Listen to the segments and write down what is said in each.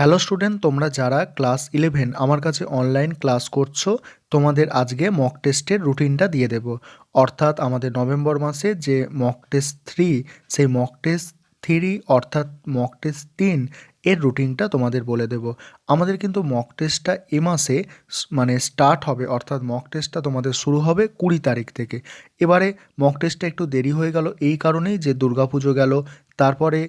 Hello student, তোমরা যারা class eleven আমার কাছে অনলাইন ক্লাস করছ, তোমাদের আজকে মক টেস্টের রুটিনটা দিয়ে দেব। অর্থাৎ আমাদের নভেম্বর মাসে যে মক টেস্ট থ্রি সেই মক টেস্ট থ্রি অর্থাৎ মক টেস্ট তিন এর রুটিনটা তোমাদের বলে দেব। আমাদের কিন্তু মক টেস্টটা এ মাসে মানে স্টার্ট হবে, অর্থাৎ মক টেস্টটা তোমাদের শুরু হবে কুড়ি তারিখ থেকে। এবারে মক টেস্টটা একটু দেরি হয়ে গেল, এই কারণেই যে দুর্গাপুজো গেল, তারপরে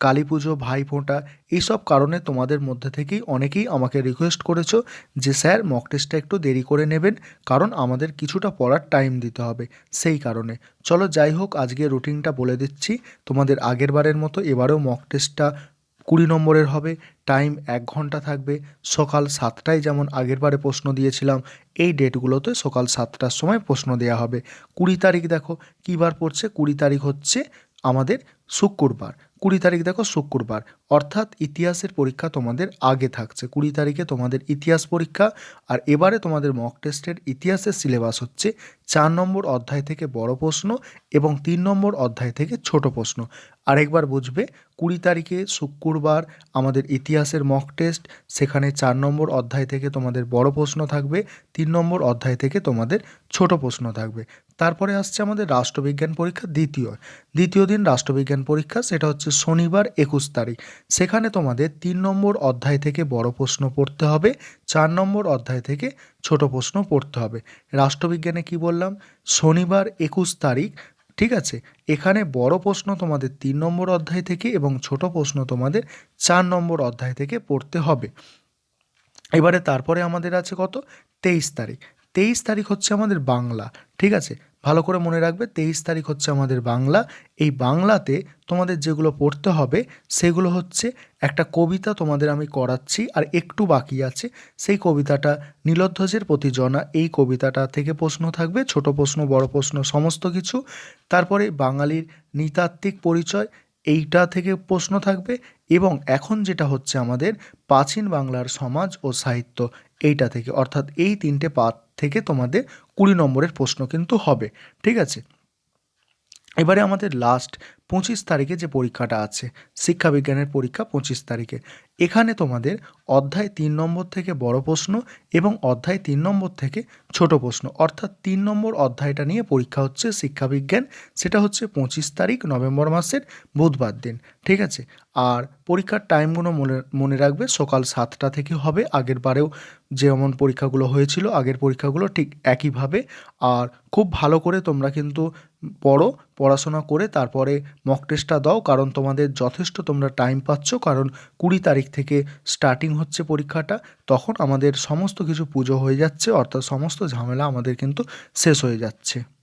কালী পুজো ভাইফোঁটা এইসব কারণে তোমাদের মধ্যে থেকেই অনেকেই আমাকে রিকোয়েস্ট করেছ যে, স্যার মক টেস্টটা একটু দেরি করে নেবেন, কারণ আমাদের কিছুটা পড়ার টাইম দিতে হবে। সেই কারণে। চলো যাই হোক, আজকে রুটিনটা বলে দিচ্ছি। তোমাদের আগের বারের মতো এবারেও মক টেস্টটা কুড়ি নম্বরের হবে। টাইম এক ঘণ্টা থাকবে। সকাল সাতটায় যেমন আগের বারে প্রশ্ন দিয়েছিলাম, এই ডেটগুলোতে সকাল সাতটার সময় প্রশ্ন দেওয়া হবে। কুড়ি তারিখ দেখো কী বার পড়ছে? কুড়ি তারিখ হচ্ছে আমাদের শুক্রবার, কুড়ি তারিখ দেখো শুক্রবার। অর্থাৎ ইতিহাসের পরীক্ষা তোমাদের আগে থাকছে। কুড়ি তারিখে তোমাদের ইতিহাস পরীক্ষা আর এবারে তোমাদের মক টেস্টের ইতিহাসের সিলেবাস হচ্ছে চার নম্বর অধ্যায় থেকে বড় প্রশ্ন এবং তিন নম্বর অধ্যায় থেকে ছোট প্রশ্ন। আরেকবার বুঝবে, কুড়ি তারিখে শুক্রবার আমাদের ইতিহাসের মক টেস্ট সেখানে চার নম্বর অধ্যায় থেকে তোমাদের বড় প্রশ্ন থাকবে, তিন নম্বর অধ্যায় থেকে তোমাদের ছোট প্রশ্ন থাকবে। তারপরে আসছে আমাদের রাষ্ট্রবিজ্ঞান পরীক্ষা দ্বিতীয়। দ্বিতীয় দিন রাষ্ট্রবিজ্ঞান পরীক্ষা, সেটা হচ্ছে শনিবার একুশ তারিখ। সেখানে তোমাদের তিন নম্বর অধ্যায় থেকে বড় প্রশ্ন পড়তে হবে, চার নম্বর অধ্যায় থেকে ছোট প্রশ্ন পড়তে হবে। রাষ্ট্রবিজ্ঞানে কি বললাম? শনিবার একুশ তারিখ, ঠিক আছে? এখানে বড় প্রশ্ন তোমাদের তিন নম্বর অধ্যায় থেকে এবং ছোট প্রশ্ন তোমাদের চার নম্বর অধ্যায় থেকে পড়তে হবে। এবারে তারপরে আমাদের আছে কত? তেইশ তারিখ। তেইশ তারিখ হচ্ছে আমাদের বাংলা, ঠিক আছে? ভালো করে মনে রাখবে, তেইশ তারিখ হচ্ছে আমাদের বাংলা। এই বাংলাতে তোমাদের যেগুলো পড়তে হবে, সেগুলো হচ্ছে একটা কবিতা তোমাদের আমি করাচ্ছি, আর একটু বাকি আছে। সেই কবিতাটা নীলধ্বজের প্রতি জনা, এই কবিতাটা থেকে প্রশ্ন থাকবে, ছোট প্রশ্ন, বড় প্রশ্ন, সমস্ত কিছু। তারপরে বাঙালির নৃতাত্ত্বিক পরিচয়, এইটা থেকে প্রশ্ন থাকবে, এবং এখন যেটা হচ্ছে আমাদের প্রাচীন বাংলার সমাজ ও সাহিত্য, এইটা থেকে। অর্থাৎ এই তিনটে পাত থেকে তোমাদের কুড়ি নম্বরের প্রশ্ন কিন্তু হবে। ঠিক আছে? এবারে আমাদের লাস্ট পঁচিশ তারিখে যে পরীক্ষাটা আছে শিক্ষাবিজ্ঞানের পরীক্ষা পঁচিশ তারিখে। এখানে তোমাদের অধ্যায় তিন নম্বর থেকে বড় প্রশ্ন এবং অধ্যায় তিন নম্বর থেকে ছোট প্রশ্ন। অর্থাৎ তিন নম্বর অধ্যায়টা নিয়ে পরীক্ষা হচ্ছে শিক্ষাবিজ্ঞান সেটা হচ্ছে পঁচিশ তারিখ, নভেম্বর মাসের বুধবার দিন, ঠিক আছে? আর পরীক্ষার টাইমগুলো মনে মনে রাখবে, সকাল সাতটা থেকে হবে, আগের বারেও যেমন পরীক্ষাগুলো হয়েছিল, আগের পরীক্ষাগুলো ঠিক একইভাবে। আর খুব ভালো করে তোমরা কিন্তু পড়ো, পড়াশোনা করে তারপরে মক টেস্টটা দাও, কারণ তোমাদের যথেষ্ট তোমরা টাইম পাচ্ছ, কারণ কুড়ি তারিখ থেকে স্টার্টিং হচ্ছে পরীক্ষাটা, তখন আমাদের সমস্ত কিছু পুজো হয়ে যাচ্ছে, অর্থাৎ সমস্ত ঝামেলা আমাদের কিন্তু শেষ হয়ে যাচ্ছে।